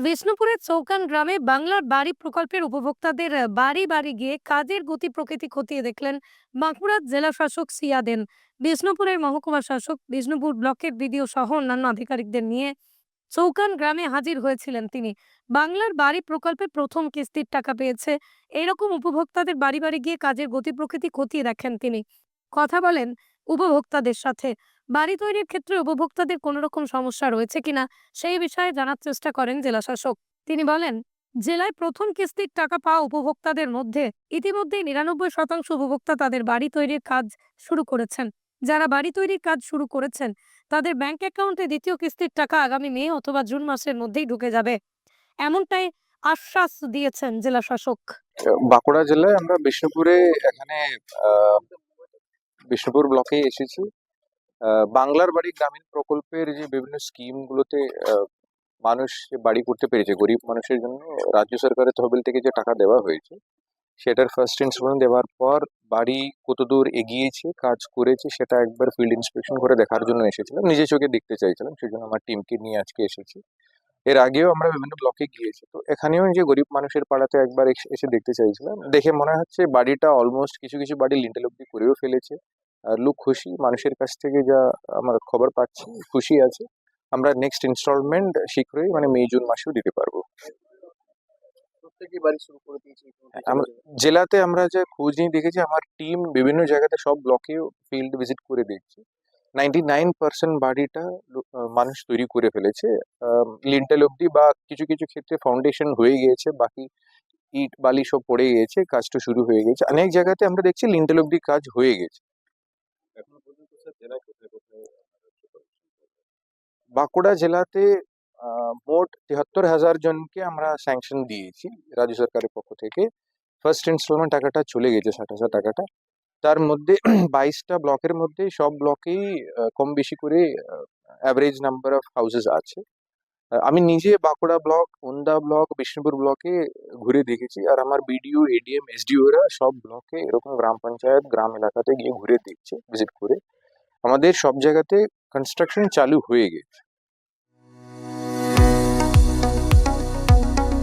বিষ্ণুপুরের চৌকান গ্রামে বাংলার বাড়ি প্রকল্পের উপভোক্তাদের বাড়ি বাড়ি গিয়ে কাজের গতি প্রকৃতি খতিয়ে দেখলেন বাঁকুড়ার জেলা শাসক সিয়াদেন বিষ্ণুপুরের মহকুমা শাসক বিষ্ণুপুর ব্লকের বিডিও সহ অন্যান্য আধিকারিকদের নিয়ে চৌকান গ্রামে হাজির হয়েছিলেন তিনি। বাংলার বাড়ি প্রকল্পে প্রথম কিস্তির টাকা পেয়েছে। এরকম উপভোক্তাদের বাড়ি বাড়ি গিয়ে কাজের গতি প্রকৃতি খতিয়ে দেখেন তিনি। কথা বলেন উপভোক্তাদের সাথে। বাড়ি তৈরির ক্ষেত্রে উপভোক্তাদের কোনো রকম সমস্যা রয়েছে কিনা, সেই বিষয়ে জানার চেষ্টা করেন জেলা শাসক তিনি বলেন, জেলায় প্রথম কিস্তির টাকা পাওয়া উপভোক্তাদের মধ্যে ইতিমধ্যেই নিরানব্বই শতাংশ উপভোক্তা তাদের বাড়ি তৈরির কাজ শুরু করেছেন। যারা বাড়ি তৈরির কাজ শুরু করেছেন, তাদের ব্যাংক অ্যাকাউন্টে দ্বিতীয় কিস্তির টাকা আগামী মে অথবা জুন মাসের মধ্যেই ঢুকে যাবে। এমনটাই আশ্বাস দিয়েছেন জেলা শাসক বাঁকুড়া জেলায় আমরা বিষ্ণুপুরে এখানে বিষ্ণুপুর ব্লকে এসেছি। বাংলার বাড়ি গ্রামীণ প্রকল্পের যে বিভিন্ন স্কিম গুলোতে মানুষ বাড়ি করতে পেরেছে, গরিব মানুষের জন্য রাজ্য সরকারের তহবিল থেকে যে টাকা দেওয়া হয়েছে, সেটার ফার্স্ট ইনস্টলমেন্ট দেওয়ার পর বাড়ি কতদূর এগিয়েছে, কাজ করেছে, সেটা একবার ফিল্ড ইন্সপেকশন করে দেখার জন্য এসেছিলাম। নিজে চোখে দেখতে চাইছিলাম সেই জন্য আমার টিমকে নিয়ে আজকে এসেছি। এর আগেও আমরা বিভিন্ন ব্লকে গিয়েছি, তো এখানেও যে গরিব মানুষের পাড়াতে একবার এস- দেখতে চাইছিলাম। দেখে মনে হচ্ছে বাড়িটা অলমোস্ট কিছু কিছু বাড়ি লিন্টেল অব্দি করেও ফেলেছে। লোক খুশি মানুষের কাছ থেকে যা আমার খবর পাচ্ছি খুশি আছে আমরা নেক্সট ইনস্টলমেন্ট শীঘ্রই মানে মে জুন মাসেও দিতে পারব। আমরা- জেলাতে আমরা যে খোঁজ নিয়ে দেখেছি আমার টিম বিভিন্ন জায়গাতে সব ব্লকে ফিল্ড ভিজিট করে দেখছে নাইনটি নাইন পার্সেন্ট বাড়িটা মানুষ তৈরি করে ফেলেছে। লিন্টেল অব্দি বা কিছু কিছু ক্ষেত্রে ফাউন্ডেশন হয়ে গিয়েছে বাকি ইট বালি সব পড়ে গিয়েছে কাজটা শুরু হয়ে গেছে অনেক জায়গাতে আমরা দেখছি লিন্টেল অব্দি কাজ হয়ে গেছে বাঁকুড়া জেলাতে মোট তিয়াত্তর হাজার জনকে আমরা স্যাংশন দিয়েছি রাজ্য সরকারের পক্ষ থেকে। ফার্স্ট ইনস্টলমেন্ট টাকাটা চলে গেছে, ষাট হাজার টাকাটা। তার মধ্যে বাইশটা ব্লকের মধ্যে সব ব্লকেই কম বেশি করে অ্যাভারেজ নাম্বার অফ হাউসেস আছে। আমি নিজে বাঁকুড়া ব্লক, ওন্দা ব্লক, বিষ্ণুপুর ব্লকে ঘুরে দেখেছি আর আমার বিডিও এডিএম এসডিওরা সব ব্লকে এরকম গ্রাম পঞ্চায়েত, গ্রাম এলাকাতে গিয়ে ঘুরে দেখছে ভিজিট করে। আমাদের সব জায়গাতে কনস্ট্রাকশন চালু হয়ে গেছে।